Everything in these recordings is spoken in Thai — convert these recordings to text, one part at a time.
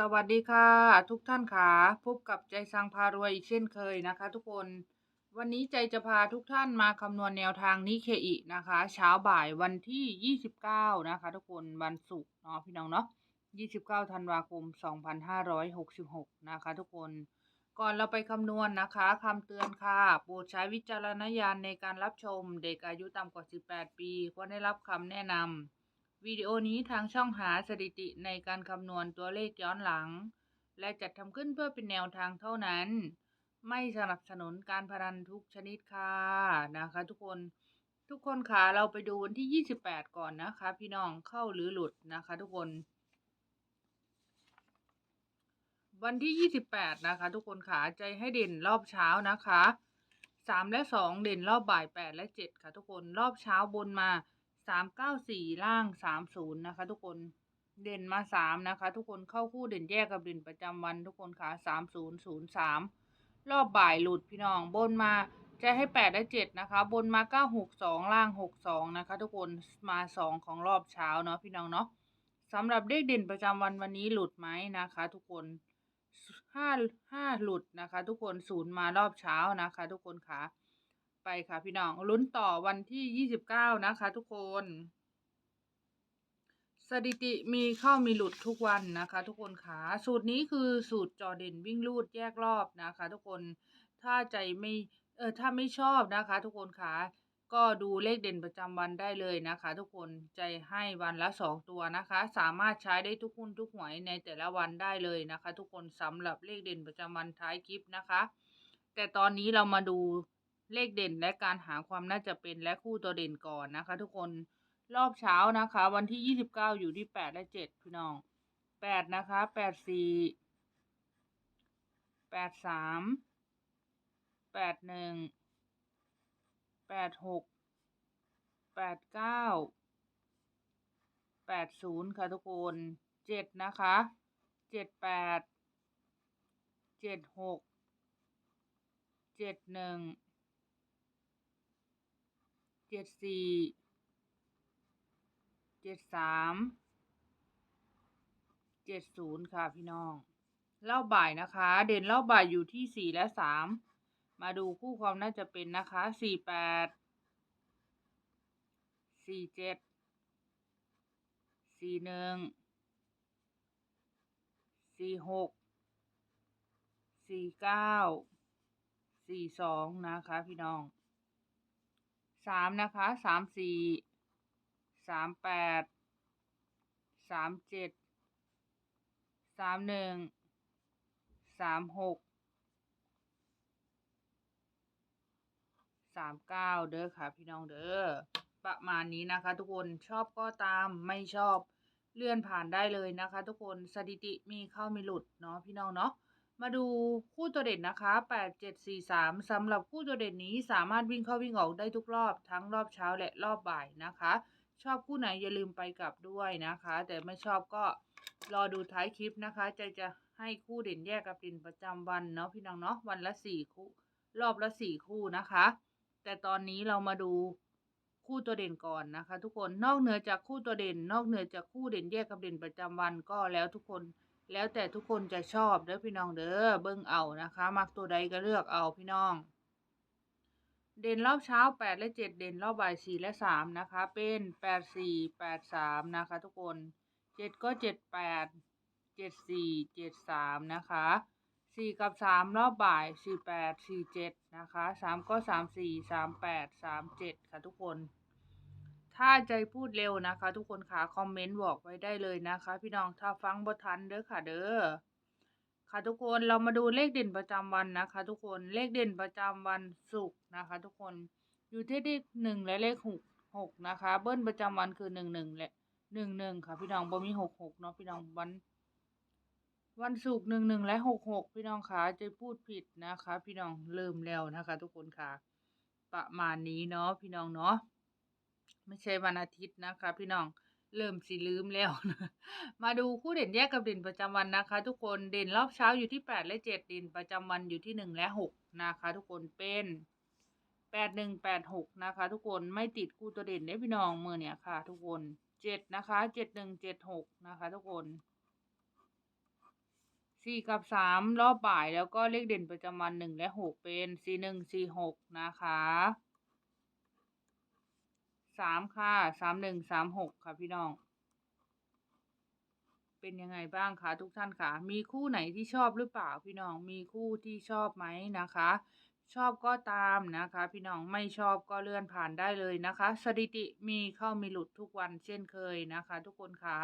สวัสดีค่ะ ทุกท่านค่ะพบกับใจสังพารวยอีกเช่นเคยนะคะ ทุกคนวันนี้ใจจะพาทุกท่านมาคำนวณแนวทางนิเคอินะคะ เช้าบ่ายวันที่ 29 นะคะ ทุกคนวันศุกร์เนาะพี่น้องเนาะ29ธันวาคม 2566 นะคะ ทุกคนก่อนเราไปคำนวณนะคะคำเตือนค่ะโปรดใช้วิจารณญาณในการรับชม เด็กอายุต่ำกว่า 18 ปีควรได้รับคำแนะนำ วิดีโอนี้ทางช่องหาสถิติในการคำนวณตัวเลขย้อนหลัง และจัดทำขึ้นเพื่อเป็นแนวทางเท่านั้น ไม่สนับสนุนการพนันทุกชนิดค่ะนะคะทุกคนทุกคนค่ะเราไปดูวันที่ 28 ก่อนนะคะ พี่น้องเข้าหรือหลุดนะคะ ทุกคน วันที่ 28 นะคะ ทุกคนค่ะใจให้เด่นรอบเช้านะคะ 3 และ 2 เด่นรอบบ่าย 8 และ 7 ค่ะ ทุกคนรอบเช้าบนมา สามเก้าสี่ล่างสามศูนย์นะคะ ทุกคนเด่นมาสามนะคะ ทุกคนเข้าคู่เด่นแยกกับเด่นประจำวันทุกคนค่ะสามศูนย์ศูนย์สามรอบบ่ายหลุดพี่น้องบนมาจะให้แปดและเจ็ดนะคะ บนมาเก้าหกสองล่างหกสองนะคะ ทุกคนมาสองของรอบเช้าเนาะพี่น้องเนาะสำหรับเลขเด่นประจำวันวันนี้หลุดไหมนะคะ ทุกคนห้าห้าหลุดนะคะ ทุกคนศูนย์มารอบเช้านะคะ ทุกคนค่ะ ไปค่ะพี่น้องลุ้นต่อวันที่ยี่สิบเก้านะคะ ทุกคน สถิติมีเข้ามีหลุดทุกวันนะคะ ทุกคนค่ะสูตรนี้คือสูตรจอเด่นวิ่งลูดแยกรอบนะคะ ทุกคนถ้าใจไม่เออถ้าไม่ชอบนะคะ ทุกคนค่ะก็ดูเลขเด่นประจำวันได้เลยนะคะ ทุกคนใจให้วันละสองตัวนะคะ สามารถใช้ได้ทุกหุ้นทุกหวยในแต่ละวันได้เลยนะคะ ทุกคนสำหรับเลขเด่นประจำวันท้ายคลิปนะคะ แต่ตอนนี้เรามาดู เลขเด่นและการหาความน่าจะเป็นและคู่ตัวเด่นก่อนนะคะ ทุกคนรอบเช้านะคะ วันที่ยี่สิบเก้าอยู่ที่แปดและเจ็ดพี่น้องแปดนะคะแปดสี่แปดสามแปดหนึ่งแปดหกแปดเก้าแปดศูนย์ค่ะทุกคนเจ็ดนะคะเจ็ดแปดเจ็ดหกเจ็ดหนึ่ง เจ็ดสี่เจ็ดสามเจ็ดศูนย์ค่ะพี่น้องเล่าบ่ายนะคะ เด่นเล่าบ่ายอยู่ที่สี่และสามมาดูคู่ความน่าจะเป็นนะคะสี่แปดสี่เจ็ดสี่หนึ่งสี่หกสี่เก้าสี่สองนะคะพี่น้อง สามนะคะสามสี่สามแปดสามเจ็ดสามหนึ่งสามหกสามเก้าเด้อค่ะพี่น้องเด้อประมาณนี้นะคะ ทุกคนชอบก็ตามไม่ชอบเลื่อนผ่านได้เลยนะคะ ทุกคนสถิติมีเข้ามีหลุดเนาะพี่น้องเนาะ มาดูคู่ตัวเด่นนะคะแปดเจ็ดสี่สามสำหรับคู่ตัวเด่นนี้สามารถวิ่งเข้าวิ่งออกได้ทุกรอบทั้งรอบเช้าและรอบบ่ายนะคะ ชอบคู่ไหนอย่าลืมไปกลับด้วยนะคะ แต่ไม่ชอบก็รอดูท้ายคลิปนะคะใจจะให้คู่เด่นแยกกับเด่นประจำวันเนาะพี่น้องเนาะวันละสี่คู่ รอบละสี่คู่นะคะ แต่ตอนนี้เรามาดูคู่ตัวเด่นก่อนนะคะ ทุกคนนอกเหนือจากคู่ตัวเด่น นอกเหนือจากคู่เด่นแยกกับเด่นประจำวันก็แล้วทุกคน แล้วแต่ทุกคนจะชอบเด้อพี่น้องเด้อเบิ้งเอานะคะ มักตัวใดก็เลือกเอาพี่น้อง เด่นรอบเช้าแปดและเจ็ดเด่นรอบบ่ายสี่และสามนะคะ เป็นแปดสี่แปดสามนะคะ ทุกคนเจ็ดก็เจ็ดแปดเจ็ดสี่เจ็ดสามนะคะสี่กับสามรอบบ่ายสี่แปดสี่เจ็ดนะคะสามก็สามสี่สามแปดสามเจ็ดค่ะทุกคน ถ้าใจพูดเร็วนะคะ ทุกคนค่ะคอมเมนต์บอกไว้ได้เลยนะคะ พี่น้องถ้าฟังบ่ทันเด้อค่ะ เด้อค่ะทุกคนเรามาดูเลขเด่นประจำวันนะคะ ทุกคนเลขเด่นประจำวันศุกร์นะคะ ทุกคนอยู่ที่เลขหนึ่งและเลขหกหกนะคะ เบิ้ลประจำวันคือหนึ่งหนึ่งและหนึ่งหนึ่งค่ะ พี่น้องบ่มีหกหกเนาะพี่น้องวันวันศุกร์หนึ่งหนึ่งและหกหกพี่น้องคะจะพูดผิดนะคะ พี่น้องเริ่มแล้วนะคะ ทุกคนค่ะ ประมาณนี้เนาะพี่น้องเนาะ ไม่ใช่วันอาทิตย์นะคะ พี่น้องเริ่มสิลืมแล้วนะมาดูคู่เด่นแยกกับเด่นประจำวันนะคะ ทุกคนเด่นรอบเช้าอยู่ที่แปดและเจ็ดเด่นประจำวันอยู่ที่หนึ่งและหกนะคะ ทุกคนเป็นแปดหนึ่งแปดหกนะคะ ทุกคนไม่ติดคู่ตัวเด่นได้พี่น้องมือเนี่ยค่ะ ทุกคนเจ็ดนะคะเจ็ดหนึ่งเจ็ดหกนะคะ ทุกคนสี่กับสามรอบบ่ายแล้วก็เลขเด่นประจำวันหนึ่งและหกเป็นสี่หนึ่งสี่หกนะคะ สามค่ะสามหนึ่งสามหกค่ะพี่น้อง เป็นยังไงบ้างคะทุกท่านคะมีคู่ไหนที่ชอบหรือเปล่าพี่น้องมีคู่ที่ชอบไหมนะคะ ชอบก็ตามนะคะ พี่น้องไม่ชอบก็เลื่อนผ่านได้เลยนะคะ สถิติมีเข้ามีหลุดทุกวันเช่นเคยนะคะ ทุกคนคะ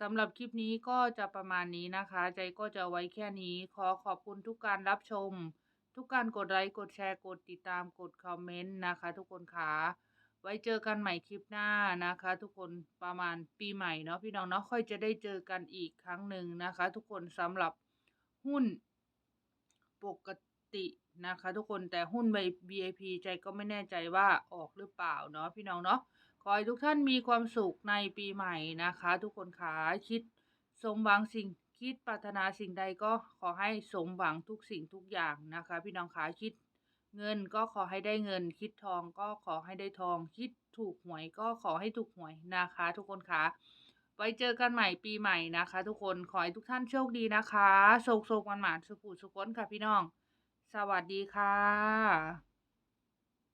สำหรับคลิปนี้ก็จะประมาณนี้นะคะ ใจก็จะไว้แค่นี้ ขอขอบคุณทุกการรับชม ทุกการกดไลค์กดแชร์กดติดตามกดคอมเมนต์นะคะ ทุกคนคะไว้เจอกันใหม่คลิปหน้านะคะ ทุกคนประมาณปีใหม่เนาะพี่น้องเนาะค่อยจะได้เจอกันอีกครั้งหนึ่งนะคะ ทุกคนสำหรับหุ้นปกตินะคะ ทุกคนแต่หุ้นใบ VIP ใจก็ไม่แน่ใจว่าออกหรือเปล่าเนาะพี่น้องเนาะขอให้ทุกท่านมีความสุขในปีใหม่นะคะ ทุกคนขาคิดสมหวังสิ่งคิดปรารถนาสิ่งใดก็ขอให้สมหวังทุกสิ่งทุกอย่างนะคะ พี่น้องขาคิด เงินก็ขอให้ได้เงิน คิดทองก็ขอให้ได้ทอง คิดถูกหวยก็ขอให้ถูกหวยนะคะ ทุกคนคะไว้เจอกันใหม่ปีใหม่นะคะ ทุกคนขอให้ทุกท่านโชคดีนะคะโชคโชคมันหมาสุขุสุขนค่ะพี่น้อง สวัสดีค่ะ